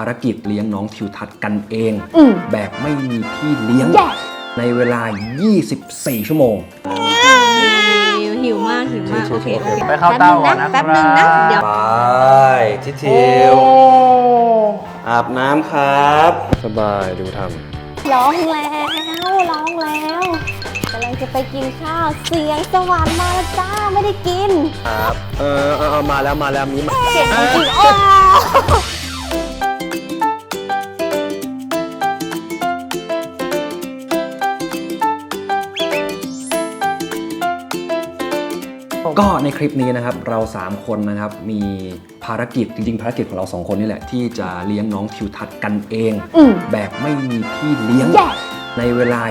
ารกิจเลี้ยงน้องทิวทัศน์กันเอง อืม แบบไม่มีพี่เลี้ยง แย่ในเวลา 24 ชั่วโมง หิวหิวมากหิวมากโอเคโอเคไปเข้าเต้าก่อนนะแป๊บนึงนะเดี๋ยว ไปทิทิวอาบน้ำครับ สบายดูทร้องแล้วร้องแล้วกำลังจะไปกินข้าวเสียงสวรรค์มาแล้วจ้าไม่ได้กินำครับ เออเออเออมาแล้วมาแล้วมีมา เสียงของจริงโอ้ ก็ในคลิปนี้นะครับเรา 3 คนนะครับมีภารกิจจริงๆภารกิจของเรา 2 คนนี่แหละ ที่จะเลี้ยงน้องทิวทัศน์กันเอง อืม แบบไม่มีพี่เลี้ยง แย่ในเวลา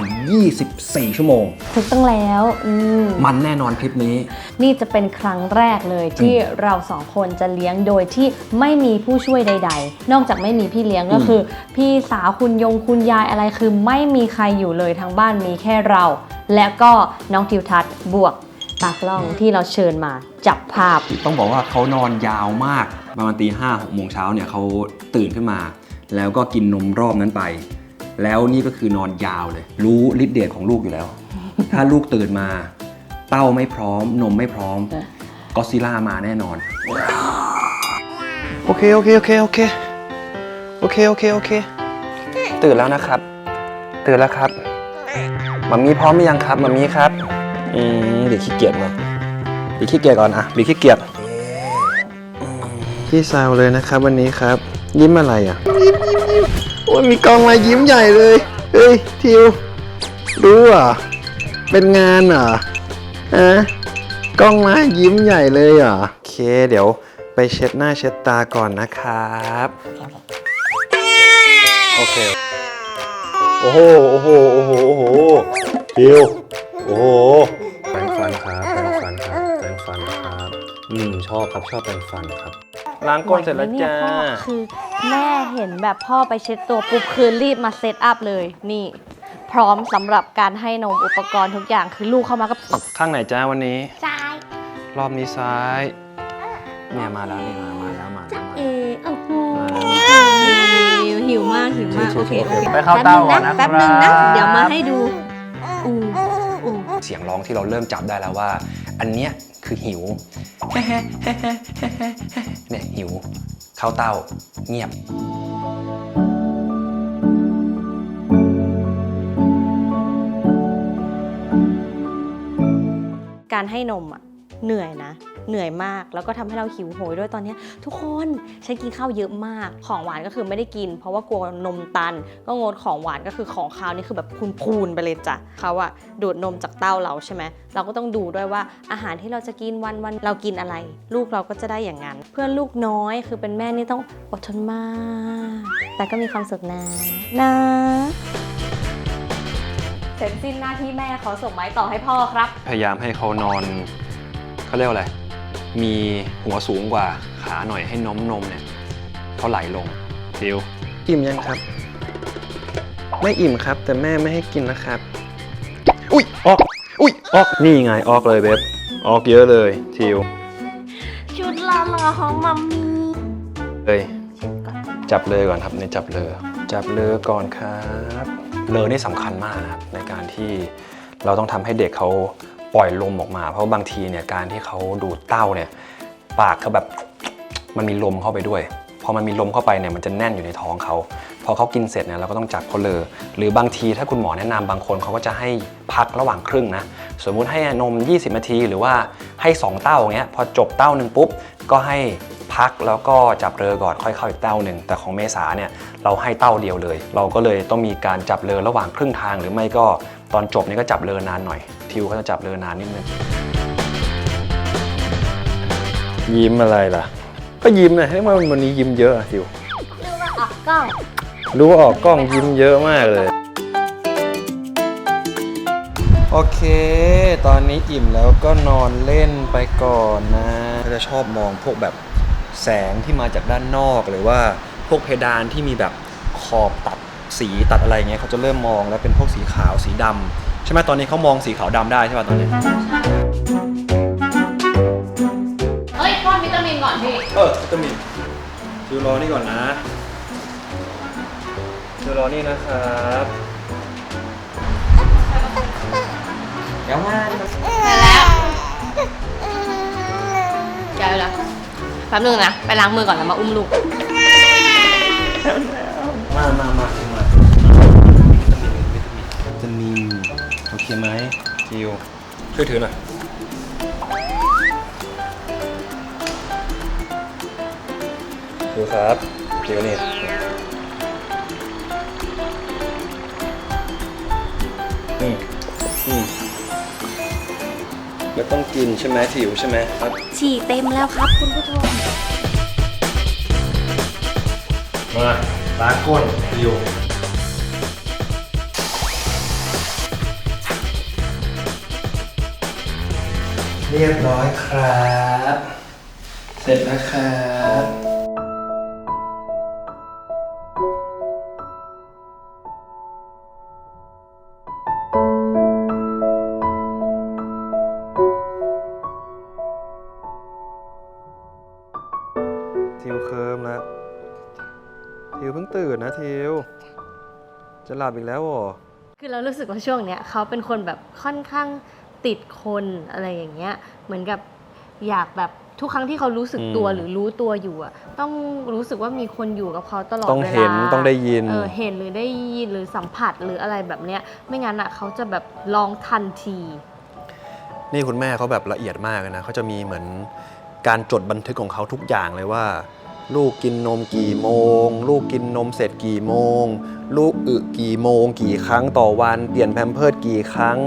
24 ชั่วโมง ถูกต้องแล้ว อืม มันแน่นอนคลิปนี้ นี่จะเป็นครั้งแรกเลยที่เราสองคนจะเลี้ยงโดยที่ไม่มีผู้ช่วยใด ๆ นอกจากไม่มีพี่เลี้ยงก็อืมคือ พี่สาวคุณยงคุณยายอะไรคือไม่มีใครอยู่เลยทั้งบ้านมีแค่เรา และก็น้องทิวทัศน์บวก ตากล้องที่เราเชิญมาจับภาพ ต้องบอกว่าเขานอนยาวมากประมาณตีห้าหกโมงเช้าเนี่ยเขาตื่นขึ้นมา แล้วก็กินนมรอบนั้นไป แล้วนี่ก็คือนอนยาวเลย รู้ฤทธิ์เดชของลูกอยู่แล้ว ถ้าลูกตื่นมา เต้าไม่พร้อม นมไม่พร้อมเออก็ซิล่ามาแน่นอน โอเค โอเค โอเค โอเค โอเค โอเค โอเค ตื่นแล้วนะครับ ตื่นแล้วครับมัมมี่พร้อมหรือยังครับมัมมี่ครับ อืมเดี๋ยวขี้เกียจมาเดี๋ยวขี้เกียจก่อนอะเดี๋ยวขี้เกียจพี่ซาวเลยนะครับ วันนี้ครับ ยิ้มอะไรอะ ยิ้มยิ้มยิ้มโอ้ยมีกองมายิ้มใหญ่เลยเฮ้ยทิวรู้เหรอะเป็นงานเหรอฮะกล้องมายิ้มใหญ่เลยเหรอโอเคเดี๋ยวไปเช็ดหน้าเช็ดตาก่อนนะครับโอเคโอ้โหโอ้โหโอ้โหโอ้โหทิว โอ้โหแปรงฟันครับแปรงฟันครับแปรงฟันครับอืมชอบครับชอบแปรงฟันครับ ล้างก้นเสร็จแล้วจ้าไหวไหมเนี่ยพ่อคือแม่เห็นแบบพ่อไปเช็ดตัวปุ๊บคือรีบมาเซตอัพเลย นี่ พร้อมสำหรับการให้นมอุปกรณ์ทุกอย่างคือลูกเข้ามาก็ข้างไหนจ้าวันนี้ ซ้ายรอบนี้ซ้ายเนี่ยมาแล้วนี่มามาแล้วมาแล้วมาเออโอ้โหหิวหิวมากหิวมากโอเคโอเคไปเข้าเต้าก่อนนะแป๊บนึงนะครับเดี๋ยวมาให้ดูอูอู เสียงร้องที่เราเริ่มจับได้แล้วว่า อันเนี้ยคือหิวเนี่ยหิว เข้าเต้าเงียบการให้นมอะเหนื่อยนะ เหนื่อยมาก แล้วก็ทำให้เราหิวโหยด้วยตอนนี้ ทุกคนฉันกินข้าวเยอะมาก ของหวานก็คือไม่ได้กิน เพราะว่ากลัวนมตัน ก็งดของหวานก็คือของคาวนี่คือแบบพูนๆไปเลยจ้ะเขาอะดูดนมจากเต้าเราใช่ไหมเราก็ต้องดูด้วยว่าอาหารที่เราจะกินวันวันเรากินอะไร ลูกเราก็จะได้อย่างนั้น เพื่อนลูกน้อยคือเป็นแม่นี่ต้องอดทนมาก แต่ก็มีความสุขนะนะเสร็จสิ้นหน้าที่แม่ขอส่งไม้ต่อให้พ่อครับ พยายามให้เขานอนเขาเรียกว่าอะไร มีหัวสูงกว่าขาหน่อยให้น้มนมเนี่ยเขาไหลลงทิวอิ่มยังครับ ไม่อิ่มครับ แต่แม่ไม่ให้กินนะครับ อุ้ยออก อุ้ยออกนี่ไงออกเลยเบบออกเยอะเลยทิวชุดลาลาของมัมมี่เลยจับเลยก่อนครับในจับเลยจับเลยก่อนครับ เลยนี่สำคัญมากนะครับในการที่เราต้องทำให้เด็กเขา ปล่อยลมออกมา เพราะบางทีเนี่ยการที่เขาดูดเต้าเนี่ยปากเขาแบบมันมีลมเข้าไปด้วยพอมันมีลมเข้าไปเนี่ยมันจะแน่นอยู่ในท้องเขาพอเขากินเสร็จเนี่ยเราก็ต้องจับเขาเลยหรือบางทีถ้าคุณหมอแนะนำบางคนเขาก็จะให้พักระหว่างครึ่งนะสมมุติให้นม 20 นาที หรือว่าให้ 2 เต้าอย่างเงี้ยพอจบเต้าหนึ่งปุ๊บก็ให้พักแล้วก็จับเรือก่อนค่อยเข้าอีกเต้าหนึ่งแต่ของเมษาเนี่ยเราให้เต้าเดียวเลย เราก็เลยต้องมีการจับเรือระหว่างครึ่งทาง หรือไม่ก็ตอนจบนี่ก็จับเรือนานหน่อย ทิวเขาจะจับเรือนานนิดนึงยิ้มอะไรล่ะ ก็ยิ้มนะให้มันวันนี้ยิ้มเยอะอะทิวดูว่าออกกล้องรู้ว่าออกกล้องยิ้มเยอะมากเลย โอเค ตอนนี้อิ่มแล้วก็นอนเล่นไปก่อนนะจะชอบมองพวกแบบแสงที่มาจากด้านนอกหรือว่าพวกเพดานที่มีแบบขอบตัดสีตัดอะไรเงี้ยเขาจะเริ่มมองแล้วเป็นพวกสีขาวสีดำ ใช่ไหมตอนนี้เขามองสีขาวดำได้ใช่ป่ะตอนนี้ เฮ้ยป้อนวิตามินก่อนพี่ เออวิตามินดูรอนี่ก่อนนะรอนี่นะครับเดี๋ยวมามาแล้วเดี๋ยวนะแป๊บนึงนะ ไปล้างมือก่อนแล้วมาอุ้มลูก มามามา โอเคไหมคิวช่วยถือหน่อย ดูครับคิวนี่อืมอืมไม่ต้องกินใช่ไหมถิวใช่ไหมครับ ฉี่เต็มแล้วครับคุณผู้ชมมาล้างก้นถิว เรียบร้อยครับ เสร็จแล้วครับทิวเคิมแล้วทิวเพิ่งตื่นนะทิว จะหลับอีกแล้วเหรอ คือเรารู้สึกว่าช่วงเนี้ยเขาเป็นคนแบบค่อนข้าง ติดคนอะไรอย่างเงี้ย เหมือนกับอยากแบบทุกครั้งที่เขารู้สึกตัวอืม หรือรู้ตัวอยู่อะต้องรู้สึกว่ามีคนอยู่กับเขาตลอดต้องเวลาเห็นต้องได้ยิน เออเห็นหรือได้ยินหรือสัมผัสหรืออะไรแบบเนี้ย ไม่งั้นอะเขาจะแบบลองทันที นี่คุณแม่เขาแบบละเอียดมากเลยนะเขาจะมีเหมือนการจดบันทึกของเขาทุกอย่างเลยว่า ลูกกินนมกี่โมง ลูกกินนมเสร็จกี่โมง ลูกอึกี่โมง กี่ครั้งต่อวัน เปลี่ยนแพมเพิร์ดกี่ครั้ง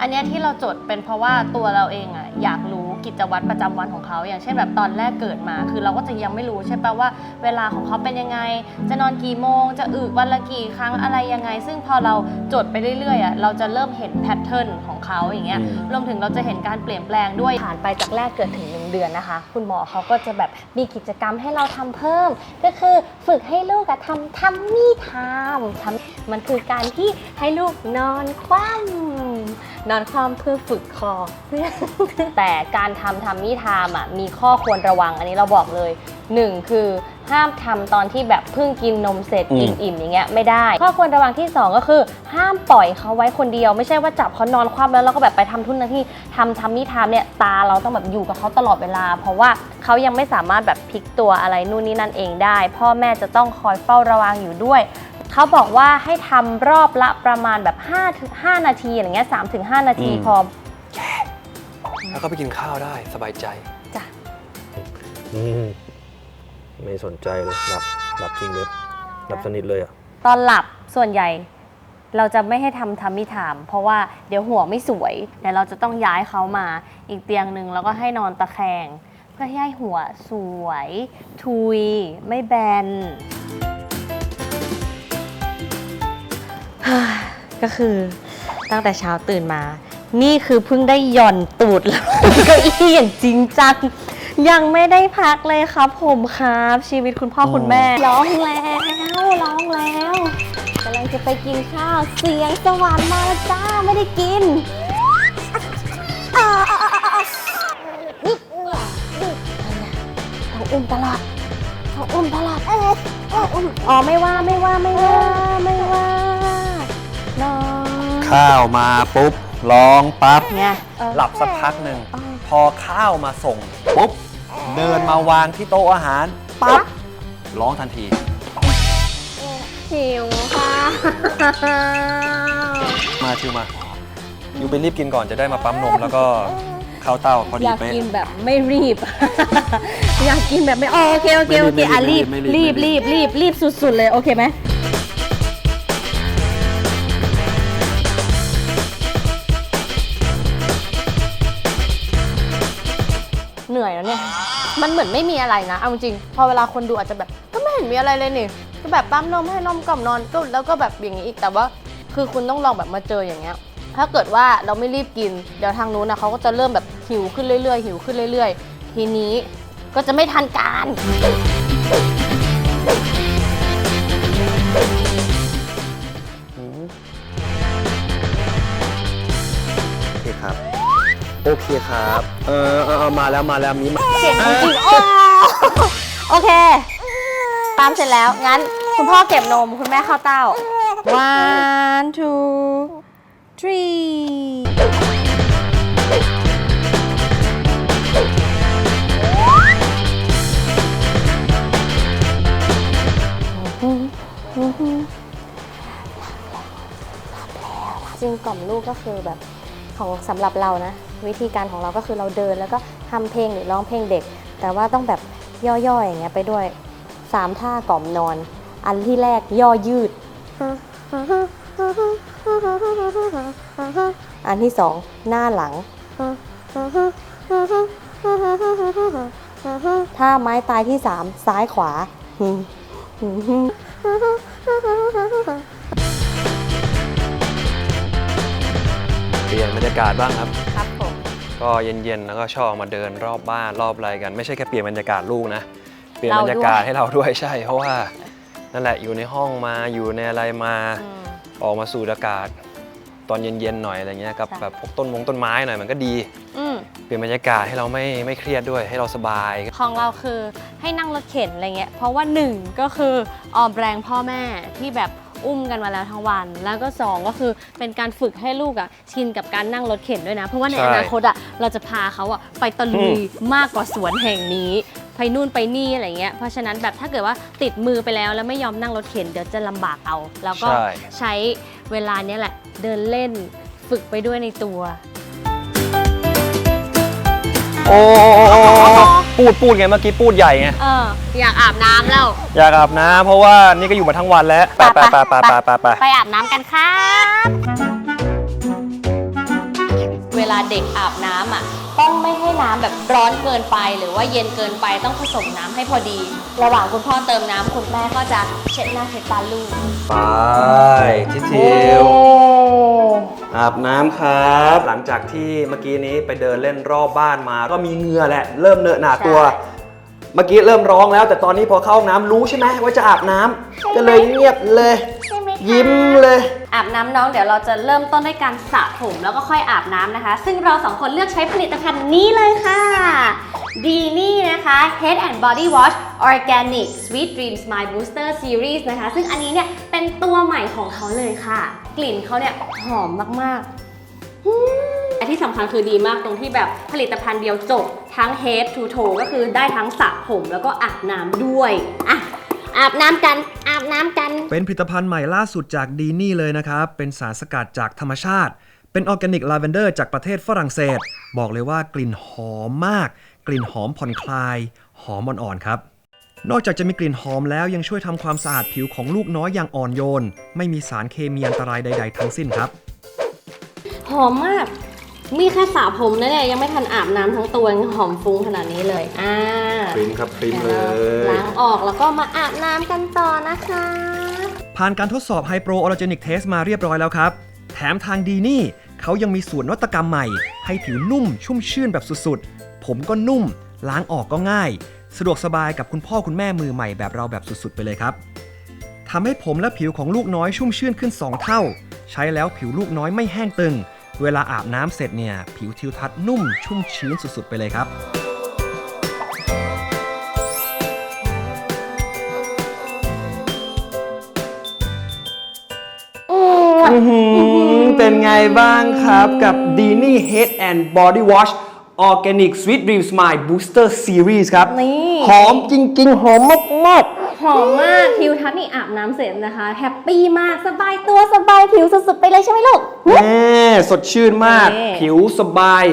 อันเนี้ยที่เราจดเป็นเพราะว่าตัวเราเองอะอยากรู้กิจวัตรประจำวันของเขา อย่างเช่นแบบตอนแรกเกิดมา คือเราก็จะยังไม่รู้ใช่ปะว่า เวลาของเขาเป็นยังไง จะนอนกี่โมง จะอึวันละกี่ครั้งอะไรยังไง ซึ่งพอเราจดไปเรื่อยๆอะเราจะเริ่มเห็นแพทเทิร์นของเขาอย่างเงี้ย อืม รวมถึงเราจะเห็นการเปลี่ยนแปลงด้วยผ่านไปจากแรกเกิดถึงหนึ่งเดือนนะคะ คุณหมอเขาก็จะแบบมีกิจกรรมให้เราทำเพิ่ม ก็คือฝึกให้ลูกอะทำทัมมี่ไทม์ทำมันคือการที่ให้ลูกนอนคว่ำ นอนคว่ำเพื่อฝึกคอ แต่การทำทัมมี่ไทม์อะมีข้อควรระวังอันนี้เราบอกเลยหนึ่งคือห้ามทำตอนที่แบบเพิ่งกินนมเสร็จอืมอิ่มๆอย่างเงี้ยไม่ได้ ข้อควรระวังที่สองก็คือ ห้ามปล่อยเขาไว้คนเดียว ไม่ใช่ว่าจับเขานอนคว่ำแล้วเราก็แบบไปทำทุนนะที่ทำทัมมี่ไทม์เนี่ยตาเราต้องแบบอยู่กับเขาตลอดเวลา เพราะว่าเขายังไม่สามารถแบบพลิกตัวอะไรนู่นนี่นั่นเองได้ พ่อแม่จะต้องคอยเฝ้าระวังอยู่ด้วย เขาบอกว่าให้ทำรอบละประมาณแบบ5ถึง5นาทีอะไรเงี้ย3ถึง5นาทีอืม พอ แล้วก็ไปกินข้าวได้สบายใจ จ้ะ อืมไม่สนใจเลยหลับหลับจริงเลยหลับสนิทเลยอะ ตอนหลับส่วนใหญ่ เราจะไม่ให้ทำทัมมี่ไทม์เพราะว่าเดี๋ยวหัวไม่สวยเดี๋ยวเราจะต้องย้ายเขามาอีกเตียงหนึ่งแล้วก็ให้นอนตะแคง เพื่อให้หัวสวย ทุย ไม่แบน ก็คือตั้งแต่เช้าตื่นมา นี่คือเพิ่งได้หย่อนตูดแล้วเก้าอี้อย่างจริงจังยังไม่ได้พักเลยครับ ผมครับ ชีวิตคุณพ่อคุณแม่ ร้องแล้วร้องแล้วกำลังจะไปกินข้าวเสียงสวรรค์มาแล้วจ้าไม่ได้กินท้องอุ่มตลอดท้องอุ่มตลอดอ๋อไม่ว่าไม่ว่าไม่ว่าไม่ว่า ข้าวมาปุ๊บร้องปั๊บไงเออหลับสักพักหนึ่งเออพอข้าวมาส่งปุ๊บเดินมาวางที่โต๊ะอาหารปั๊บร้องทันที หิวค่ะมาชิวมายูไปรีบกินก่อนจะได้มาปั๊มนมแล้วก็เข้าเต้าพออดียากเป๊ะ กินแบบไม่รีบ อยากกินแบบไม่อ๋อโอเคโอเคโอเคไม่อะรีรีบบไม่รีรีบบไม่รีรีบบรีบรีบสุดๆเลยโอเคไหม มันเหมือนไม่มีอะไรนะเอาจริงพอเวลาคนดูอาจจะแบบก็ไม่เห็นมีอะไรเลยนี่ก็แบบปั๊มนมให้นมกล่อมนอนก็แล้วก็แบบอย่างนี้อีกแต่ว่าคือคุณต้องลองแบบมาเจออย่างเงี้ย ถ้าเกิดว่าเราไม่รีบกิน เดี๋ยวทางนู้นนะเขาก็จะเริ่มแบบหิวขึ้นเรื่อยๆหิวขึ้นเรื่อย ๆ ทีนี้ก็จะไม่ทันการ โอเคครับ โอเคครับ เออเออเออมาแล้วมาแล้วมีมา เสียงจริงๆโอ้โอเค ตามเสร็จแล้ว งั้นคุณพ่อเก็บนม คุณแม่เข้าวเต้า one two three จริงกล่อมลูกก็คือแบบของสำหรับเรานะ วิธีการของเราก็คือเราเดินแล้วก็ ทำเพลงหรือร้องเพลงเด็ก แต่ว่าต้องแบบย่อๆอย่างเงี้ยไปด้วยสามท่ากล่อมนอน อันที่แรกย่อยืด อันที่สองหน้าหลัง ท่าไม้ตายที่สามซ้ายขวาเปลี่ยนบรรยากาศบ้างครับครับ ก็เย็นๆ แล้วก็ชอบมาเดินรอบบ้านรอบอะไรกัน ไม่ใช่แค่เปลี่ยนบรรยากาศลูกนะ เปลี่ยนเราบรรยากาศด้วยให้เราด้วยใช่ เพราะว่านั่นแหละอยู่ในห้องมาอยู่ในอะไรมาออกมาสูดอากาศ ตอนเย็นๆหน่อยอะไรเงี้ยกับใช่แบบพวกต้นมงต้นไม้หน่อยมันก็ดีอืมเปลี่ยนบรรยากาศให้เราไม่ไม่เครียดด้วยให้เราสบาย ของเราคือให้นั่งรถเข็นอะไรเงี้ยเพราะว่าหนึ่งก็คือออมแรงพ่อแม่ที่แบบ อุ้มกันมาแล้วทั้งวัน แล้วก็สองก็คือเป็นการฝึกให้ลูกอะชินกับการนั่งรถเข็นด้วยนะ เพราะว่าในใช่อนาคตอะเราจะพาเขาอะไปตะลุยมากกว่าสวนแห่งนี้ ไปนู่นไปนี่อะไรเงี้ยเพราะฉะนั้นแบบถ้าเกิดว่าติดมือไปแล้วแล้วไม่ยอมนั่งรถเข็นเดี๋ยวจะลำบากเอา แล้วก็ใช่ ใช้เวลาเนี้ยแหละเดินเล่นฝึกไปด้วยในตัว โอ้ปูดปูดไงเมื่อกี้ปูดใหญ่ไงเอออยากอาบน้ำแล้ว อยากอาบน้ำเพราะว่านี่ก็อยู่มาทั้งวันแล้วไปไปไปไปไปไปไปไปอาบน้ำกันครับ เวลาเด็กอาบน้ำอะ ต้องไม่ให้น้ำแบบร้อนเกินไป หรือว่าเย็นเกินไปต้องผสมน้ำให้พอดี ระหว่างคุณพ่อเติมน้ำคุณแม่ก็จะเช็ดหน้าเช็ดตาลูกไปทิทิวอาบน้ำครับ หลังจากที่เมื่อกี้นี้ไปเดินเล่นรอบบ้านมา ก็มีเหงื่อแหละ เริ่มเหนอะหนาตัวใช่เมื่อกี้เริ่มร้องแล้ว แต่ตอนนี้พอเข้าห้องน้ำรู้ใช่ไหมว่าจะอาบน้ำก็เลยเงียบเลย ยิ้มเลย อาบน้ำน้องเดี๋ยวเราจะเริ่มต้นด้วยการสระผมแล้วก็ค่อยอาบน้ำนะคะ ซึ่งเราสองคนเลือกใช้ผลิตภัณฑ์นี้เลยค่ะ ดีนี่นะคะ Head and Body Wash Organic Sweet Dreams My Booster Series นะคะ ซึ่งอันนี้เนี่ยเป็นตัวใหม่ของเขาเลยค่ะ กลิ่นเขาเนี่ยหอมมากๆอืมและที่สำคัญคือดีมากตรงที่แบบผลิตภัณฑ์เดียวจบ ทั้ง Head to Toe ก็คือได้ทั้งสระผมแล้วก็อาบน้ำด้วยอะ อาบน้ำกันอาบน้ำกัน เป็นผลิตภัณฑ์ใหม่ล่าสุดจากดีนี่เลยนะครับ เป็นสารสกัดจากธรรมชาติ เป็นออร์แกนิกลาเวนเดอร์จากประเทศฝรั่งเศส บอกเลยว่ากลิ่นหอมมาก กลิ่นหอมผ่อนคลาย หอมอ่อนๆครับ นอกจากจะมีกลิ่นหอมแล้วยังช่วยทำความสะอาดผิวของลูกน้อยอย่างอ่อนโยน ไม่มีสารเคมีอันตรายใด ๆ ทั้งสิ้นครับ หอมมาก มีแค่สระผมนะเนี่ยยังไม่ทันอาบน้ำทั้งตัวยังหอมฟุ้งขนาดนี้เลย อ่าพริมครับพริมเลเดี๋ยวเราล้างออกแล้วก็มาอาบน้ำกันต่อนะคะ ผ่านการทดสอบไฮโปรออร์แกนิกเทสมาเรียบร้อยแล้วครับ แถมทางดีนี่ เขายังมีสูตรนวัตกรรมใหม่ ให้ผิวนุ่มชุ่มชื่นแบบสุดๆ ผมก็นุ่ม ล้างออกก็ง่าย สะดวกสบายกับคุณพ่อคุณแม่มือใหม่แบบเราแบบสุดๆ ไปเลยครับทำให้ผมและผิวของลูกน้อยชุ่มชื่นขึ้น 2 เท่า ใช้แล้วผิวลูกน้อยไม่แห้งตึง เวลาอาบน้ำเสร็จเนี่ยผิวทิวทัศน์นุ่มชุ่มชื้นสุดๆ ไปเลยครับเป็นไงบ้างครับกับ d i n y Head and Body Wash Organic Sweet Dreams My Booster Series ครับนี่หอมจริง ๆ หอมมาก หอมมากทิวทัศน์นี่อาบน้ำเสร็จนะคะ แฮปปี้มากสบายตัวสบายผิวสุดๆไปเลยใช่ไหมลูกๆแม่สดชื่นมาก นี่ ผิวสบาย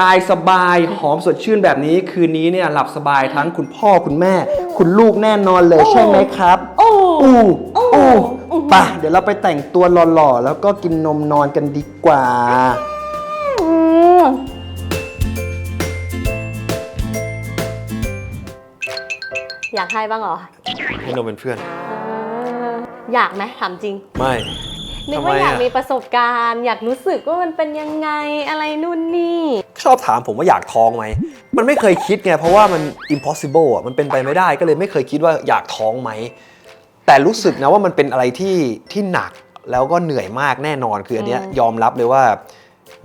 กายสบาย หอมสดชื่นแบบนี้ คืนนี้เนี่ยหลับสบายทั้งคุณพ่อคุณแม่ คุณลูกแน่นอนเลยใช่ไหมครับโอ้อู้อู้ไปะเดี๋ยวเราไปแต่งตัวหล่อๆ แล้วก็กินนมนอนกันดีกว่า อยากให้บ้างเหรอให้นมเป็นเพื่อน อยากไหมถามจริง ไม่นึกทำไมว่าอยากอะมีประสบการณ์ อยากรู้สึกว่ามันเป็นยังไงอะไรนู่นนี่ ชอบถามผมว่าอยากท้องไหม มันไม่เคยคิดไง เพราะว่ามัน impossible อะมันเป็นไปไม่ได้ก็เลยไม่เคยคิดว่าอยากท้องไหม แต่รู้สึกนะว่ามันเป็นอะไรที่ที่หนักแล้วก็เหนื่อยมากแน่นอนคืออันเนี้ยยอมรับเลยว่า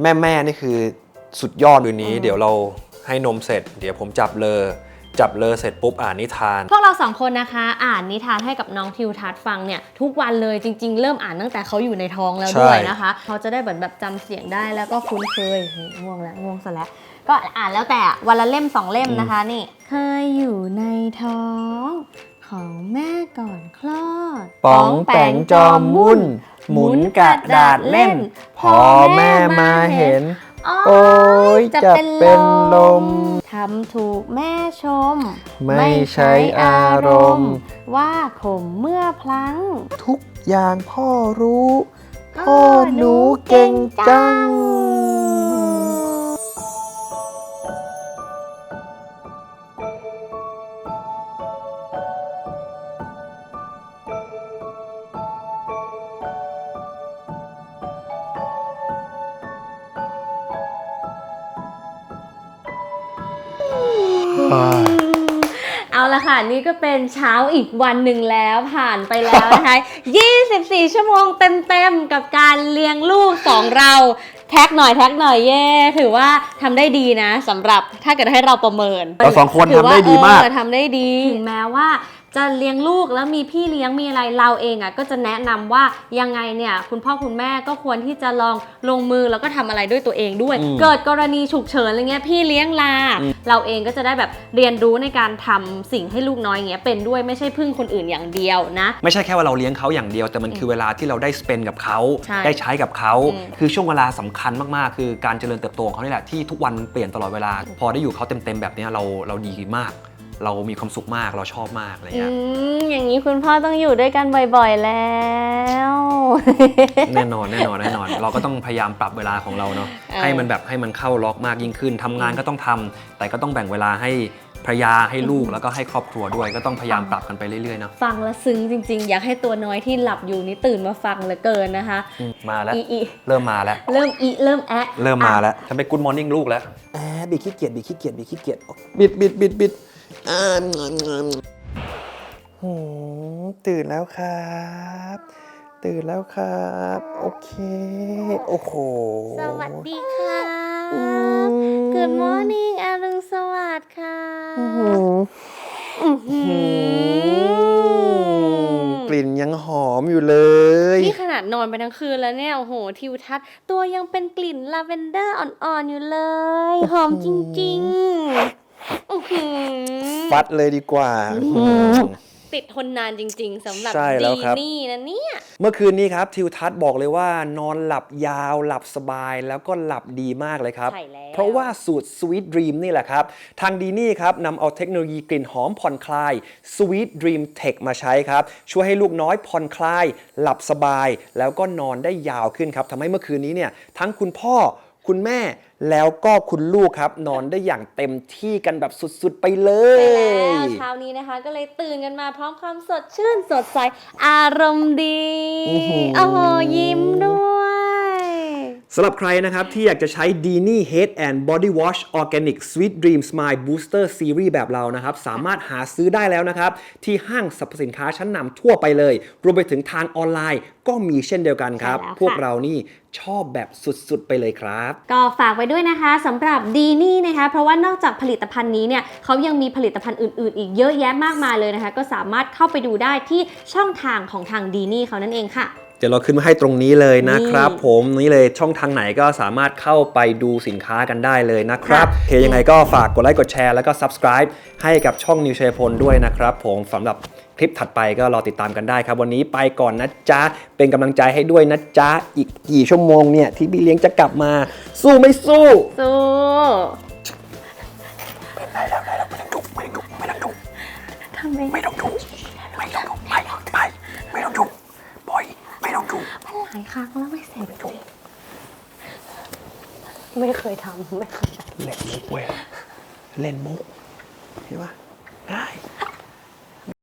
แม่แม่ๆนี่คือสุดยอดเลยนี้ เดี๋ยวเราให้นมเสร็จ เดี๋ยวผมจับเลอ จับเลอเสร็จปุ๊บอ่านนิทาน พวกเราสองคนนะคะ อ่านนิทานให้กับน้องทิวทัศน์ฟังเนี่ยทุกวันเลยจริง ๆ เริ่มอ่านตั้งแต่เขาอยู่ในท้องแล้วใช่ด้วยนะคะเขาจะได้เหมือนแบบจำเสียงได้แล้วก็คุ้นเคยนี่ง่วงแล้วง่วงซะแล้วก็อ่านแล้วแต่วันละเล่มสองเล่มนะคะนี่เคยอยู่ในท้อง ของแม่ก่อนคลอดป๋องแปงจอมวุ่น หมุนกระดาษเล่น พอแม่มาเห็น โอ้ยจะเป็นลมทำถูกแม่ชม ไม่ใช้อารมณ์ ว่าข่มเมื่อพลั้ง ทุกอย่างพ่อรู้ พ่อหนูเก่งจัง ค่ะนี่ก็เป็นเช้าอีกวันหนึ่งแล้วผ่านไปแล้วนะคะ 24 ชั่วโมงเต็มๆ กับการเลี้ยงลูกของเราแท็กหน่อยแท็กหน่อยเย่ถือว่าทำได้ดีนะสำหรับถ้าเกิดให้เราประเมินเราสองคนถืว่ทำได้ดีมากเออทำได้ดีถึงแม้ว่า จะเลี้ยงลูกแล้วมีพี่เลี้ยงมีอะไรเราเองอะก็จะแนะนำว่ายังไงเนี่ยคุณพ่อคุณแม่ก็ควรที่จะลองลงมือแล้วก็ทำอะไรด้วยตัวเองด้วยอืมเกิดกรณีฉุกเฉินอะไรเงี้ยพี่เลี้ยงลาอืมเราเองก็จะได้แบบเรียนรู้ในการทำสิ่งให้ลูกน้อยอย่างเงี้ยเป็นด้วยไม่ใช่พึ่งคนอื่นอย่างเดียวนะ ไม่ใช่แค่ว่าเราเลี้ยงเขาอย่างเดียว แต่มันคือเวลาที่เราได้สเปนกับเขาใช่ได้ใช้กับเขาอืมคือช่วงเวลาสำคัญมากๆ คือการเจริญเติบโตของเขานี่แหละที่ทุกวันมันเปลี่ยนตลอดเวลา พอได้อยู่เขาเต็มๆแบบเนี้ยเราเราดีมาก เรามีความสุขมากเราชอบมากอะไรอืเงี้ยมอย่างนี้คุณพ่อต้องอยู่ด้วยกันบ่อยๆแล้ว แน่นอนแน่นอนแน่นอน เราก็ต้องพยายามปรับเวลาของเราเนาะเออให้มันแบบให้มันเข้าล็อกมากยิ่งขึ้นทำงานก็ต้องทำแต่ก็ต้องแบ่งเวลาให้ภรรยาให้ลูกแล้วก็ให้ครอบครัวด้วยก็ต้องพยายามปรับกันไปเรื่อยๆเนาะฟังแล้วซึ้งจริง ๆ อยากให้ตัวน้อยที่หลับอยู่นี่ตื่นมาฟังเหลือเกินนะคะอืมมาแล้วอีอีเริ่มมาแล้ว เริ่มอีเริ่มแอะเริ่มมาอะแล้วฉันไปกูดมอร์นิ่งลูกแล้วแอบบิดขี้เกียจบิดขี้เกียจบิดขี้เกียจบิดบิดบิดบิด อ่ามงามงามโอ้ตื่นแล้วครับ ตื่นแล้วครับ โอเค โอ้โห สวัสดีค่ะอืม Good morning อรุณสวัสดิ์ค่ะอื้อหืออื้อหือกลิ่นยังหอมอยู่เลย นี่ขนาดนอนไปทั้งคืนแล้วเนี่ย โอ้โห ทิวทัศน์ตัวยังเป็นกลิ่นลาเวนเดอร์อ่อนๆอยู่เลย หอมจริงๆอื้อหือ ฟัดเลยดีกว่า ติดทนนานจริง ๆสำหรับใช่แล้วดีครับ นี่นะเนี่ย เมื่อคืนนี้ครับทิวทัศน์บอกเลยว่านอนหลับยาวหลับสบายแล้วก็หลับดีมากเลยครับ ใช่แล้ว เพราะว่าสูตร Sweet Dream นี่แหละครับ ทางดีนี่ครับนำเอาเทคโนโลยีกลิ่นหอมผ่อนคลาย Sweet Dream Tech มาใช้ครับ ช่วยให้ลูกน้อยผ่อนคลาย หลับสบาย แล้วก็นอนได้ยาวขึ้นครับทำให้เมื่อคืนนี้เนี่ยทั้งคุณพ่อ คุณแม่แล้วก็คุณลูกครับ นอนได้อย่างเต็มที่กันแบบสุดๆไปเลใช่ย แล้วเช้านี้นะคะก็เลยตื่นกันมาพร้อมความสดชื่นสดใสอารมณ์ดีอื้อหือโอ้โหยิ้มด้วย สำหรับใครนะครับที่อยากจะใช้ Dini Head and Body Wash Organic Sweet Dream Smile Booster Series แบบเรานะครับ สามารถหาซื้อได้แล้วนะครับ ที่ห้างสรรพสินค้าชั้นนำทั่วไปเลย รวมไปถึงทางออนไลน์ก็มีเช่นเดียวกันครับ ใช่แล้วค่ะ พวกเรานี่ชอบแบบสุดๆไปเลยครับ ก็ฝากไว้ด้วยนะคะสำหรับดีนี่นะคะเพราะว่านอกจากผลิตภัณฑ์นี้เนี่ยเขายังมีผลิตภัณฑ์อื่นๆ อีกเยอะแยะมากมายเลยนะคะ ก็สามารถเข้าไปดูได้ที่ช่องทางของทางดีนี่เขานั่นเองค่ะเดี๋ยวเราขึ้นมาให้ตรงนี้เลยนะครับนี่ผมนี่เลยช่องทางไหนก็สามารถเข้าไปดูสินค้ากันได้เลยนะครับค่ะโอเคยังไงก็ฝากกดไลค์กดแชร์แล้วก็ subscribe ให้กับช่องนิวเชยพลด้วยนะครับผมสำหรับคลิปถัดไปก็รอติดตามกันได้ครับ วันนี้ไปก่อนนะจ๊ะ เป็นกำลังใจให้ด้วยนะจ๊ะ อีกกี่ชั่วโมงเนี่ย ที่พี่เลี้ยงจะกลับมา สู้ไม่สู้ สู้ทำไม ไม่ต้องดูไม่ายครั้งแล้วไม่เสร็จไม่เคยทำไม่เคยทำเล่นมุกเว้ยเล่นมุกเห็นปะง่าย